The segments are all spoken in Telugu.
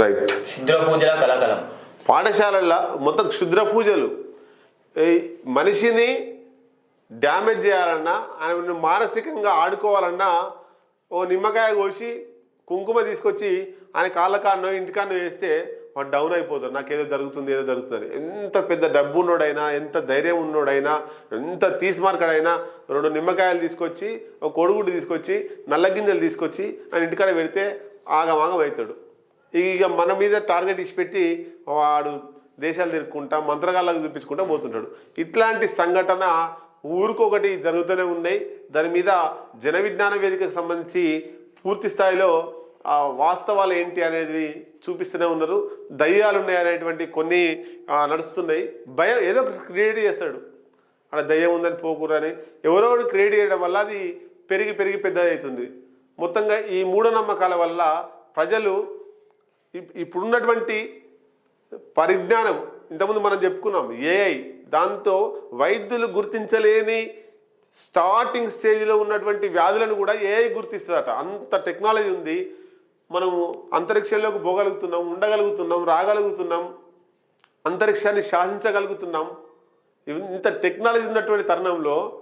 రైట్ శుద్ర పూజల కలకలం. పాఠశాలల్లో మొత్తం క్షుద్ర పూజలు మనిషిని డ్యామేజ్ చేయాలన్నా ఆయన మానసికంగా ఆడుకోవాలన్నా ఓ నిమ్మకాయ కోసి కుంకుమ తీసుకొచ్చి ఆయన కాళ్ళ కాన్నో ఇంటికాన్నో వేస్తే వాడు డౌన్ అయిపోతాడు. నాకు ఏదో జరుగుతుంది ఏదో జరుగుతుంది. ఎంత పెద్ద డబ్బు ఉన్నోడైనా ఎంత ధైర్యం ఉన్నోడైనా ఎంత తీసిమార్కడైనా రెండు నిమ్మకాయలు తీసుకొచ్చి ఒక కొడుగుడ్డు తీసుకొచ్చి నల్ల గింజలు తీసుకొచ్చి ఆయన ఇంటికాడ పెడితే ఆగమాగం అవుతాడు. ఇక మన మీద టార్గెట్ ఇచ్చి పెట్టి వాడు దేశాలు తిరుక్కుంటా మంత్రగాళ్ళకు చూపించుకుంటా పోతుంటాడు. ఇట్లాంటి సంఘటన ఊరికొకటి జరుగుతూనే ఉన్నాయి. దాని మీద జన విజ్ఞాన వేదికకు సంబంధించి పూర్తి స్థాయిలో ఆ వాస్తవాలు ఏంటి అనేది చూపిస్తూనే ఉన్నారు. దయ్యాలు ఉన్నాయి అనేటువంటి కొన్ని నడుస్తున్నాయి. భయం ఏదో ఒకటి క్రియేట్ చేస్తాడు. అక్కడ దయ్యం ఉందని పోకూరని ఎవరో క్రియేట్ చేయడం వల్ల అది పెరిగి పెరిగి పెద్దది అవుతుంది మొత్తంగా ఈ మూఢనమ్మకాల వల్ల ప్రజలు ఇప్పుడున్నటువంటి పరిజ్ఞానం ఇంతకుముందు మనం చెప్పుకున్నాం ఏఐ దాంతో వైద్యులు గుర్తించలేని స్టార్టింగ్ స్టేజ్లో ఉన్నటువంటి వ్యాధులను కూడా ఏఐ గుర్తిస్తుందట. అంత టెక్నాలజీ ఉంది. మనము అంతరిక్షంలోకి పోగలుగుతున్నాం ఉండగలుగుతున్నాం రాగలుగుతున్నాం అంతరిక్షాన్ని శాసించగలుగుతున్నాం. ఇవి- ఇంత టెక్నాలజీ ఉన్నటువంటి తరుణంలో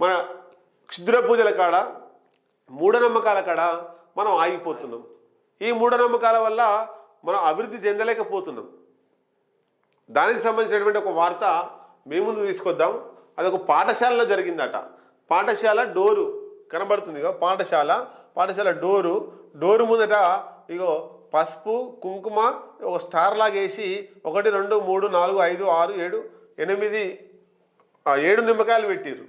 మన క్షుద్ర పూజల కాడ మూఢనమ్మకాల కాడ మనం ఆగిపోతున్నాం. ఈ మూఢనమ్మకాల వల్ల మనం అభివృద్ధి చెందలేకపోతున్నాం. దానికి సంబంధించినటువంటి ఒక వార్త మేము ముందు తీసుకొద్దాం. అది ఒక పాఠశాలలో జరిగిందట. పాఠశాల డోరు కనబడుతుంది ఇగో పాఠశాల పాఠశాల డోరు. డోరు ముందట ఇగో పసుపు కుంకుమ ఒక స్టార్ లాగా వేసి ఒకటి రెండు మూడు నాలుగు ఐదు ఆరు ఏడు ఎనిమిది ఆ ఏడు నిమ్మకాయలు పెట్టారు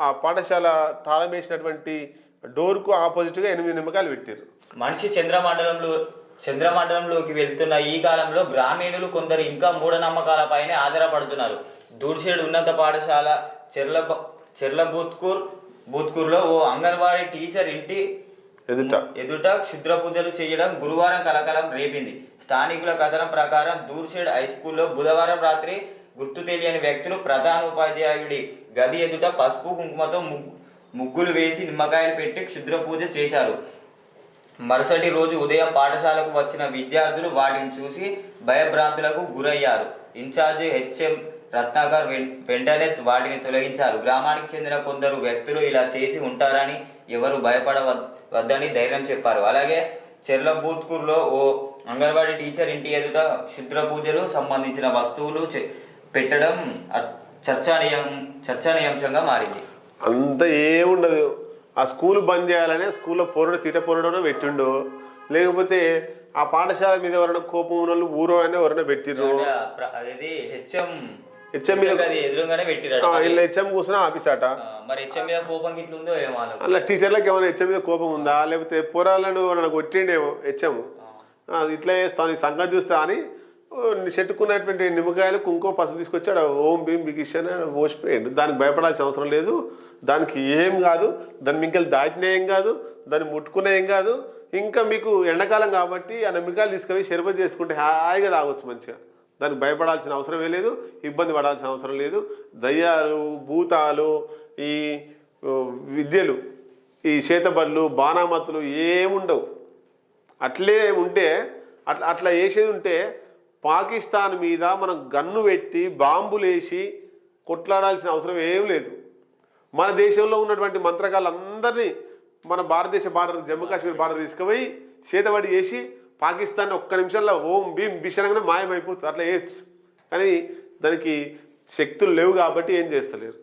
ఆ పాఠశాల తాళం వేసినటువంటి డోర్కు ఆపోజిట్గా ఎనిమిది నిమ్మకాయలు పెట్టిర్రు. మనిషి చంద్రమండలంలో చంద్రమండలంలోకి వెళ్తున్న ఈ కాలంలో గ్రామీణులు కొందరు ఇంకా మూఢనమ్మకాలపైనే ఆధారపడుతున్నారు. దూడ్చేడు ఉన్నత పాఠశాల చెర్ల చెర్ల బూత్కూర్ బూత్కూర్లో ఓ అంగన్వాడీ టీచర్ ఇంటి ఎదుట. ఎదుట క్షుద్ర పూజలు చేయడం గురువారం కలకలం రేపింది. స్థానికుల కథనం ప్రకారం దూర్షేడ్ హై స్కూల్లో బుధవారం రాత్రి గుర్తు తెలియని వ్యక్తులు ప్రధాన ఉపాధ్యాయుడి గది ఎదుట పసుపు కుంకుమతో ముగ్గు- ముగ్గులు వేసి నిమ్మకాయలు పెట్టి క్షుద్ర పూజ చేశారు. మరుసటి రోజు ఉదయం పాఠశాలకు వచ్చిన విద్యార్థులు వాటిని చూసి భయభ్రాంతులకు గురయ్యారు. ఇన్ఛార్జి హెచ్ఎం రత్నాకర్ వెంటనే వాటిని తొలగించారు. గ్రామానికి చెందిన కొందరు వ్యక్తులు ఇలా చేసి ఉంటారని ఎవరు భయపడవద్దని ధైర్యం చెప్పారు. అలాగే చెర్ల బూత్కూర్లో ఓ అంగన్వాడీ టీచర్ ఇంటి ఎదుట క్షుద్ర పూజలు సంబంధించిన వస్తువులు చె- పెట్టడం చర్చనీయం చర్చనీయాంశంగా మారింది. అంత ఏముండదు. ఆ స్కూల్ బంద్ చేయాలనే స్కూల్లో పొరడు తీట పొరడో పెట్టిండు. లేకపోతే ఆ పాఠశాల మీద ఎవరైనా కోపం ఉన్న వాళ్ళు ఊరో అయినా ఎవరైనా పెట్టిర్రు. అదేది హెచ్ఎం హెచ్ఎం మీద అది ఎదురుగానే పెట్టిరాడు ఆ, వీళ్ళు హెచ్ఎం కూర్చున్నా ఆఫీస్ అట. మరి హెచ్ఎం మీద కోపం గిట్ల ఉందో ఏమో వాళ్ళకు. అలా టీచర్లకు ఏమైనా హెచ్ఎం మీద కోపం ఉందా? లేకపోతే పోరాలను ఎవరైనా కొట్టిండేమో హెచ్ఎం. ఇట్లా చేస్తాను ఈ సంగతి చూస్తా అని చెట్టుకున్నటువంటి నిమ్మకాయలు కుంకుమ పసుపు తీసుకొచ్చాడు. ఓం భీం బిగిషన్ పోసిపోయాడు దానికి భయపడాల్సిన అవసరం లేదు. దానికి ఏం కాదు. దాన్ని మింకలు దాటిన ఏం కాదు. దాన్ని ముట్టుకునే ఏం కాదు. ఇంకా మీకు ఎండాకాలం కాబట్టి ఆ నిమ్మకాయలు తీసుకొని షర్బత్ చేసుకుంటే హాయిగా తాగొచ్చు మంచిగా. దానికి భయపడాల్సిన అవసరమే లేదు. ఇబ్బంది పడాల్సిన అవసరం లేదు. దయ్యాలు భూతాలు ఈ విద్యలు ఈ చేతబడులు బాణామతులు ఏముండవు. అట్లే ఉంటే అట్లా అట్లా వేసేది ఉంటే పాకిస్తాన్ మీద మనం గన్ను పెట్టి బాంబులు వేసి కొట్లాడాల్సిన అవసరం ఏం లేదు. మన దేశంలో ఉన్నటువంటి మంత్రగాళ్ళందరినీ మన భారతదేశ బార్డర్ జమ్మూ కాశ్మీర్ బార్డర్ తీసుకుపోయి చేతబడి చేసి పాకిస్తాన్ ఒక్క నిమిషంలో ఓం భీం బిషరంగానే మాయమైపోతుంది. అట్లా వేయచ్చు కానీ దానికి శక్తులు లేవు కాబట్టి ఏం చేస్తలేరు.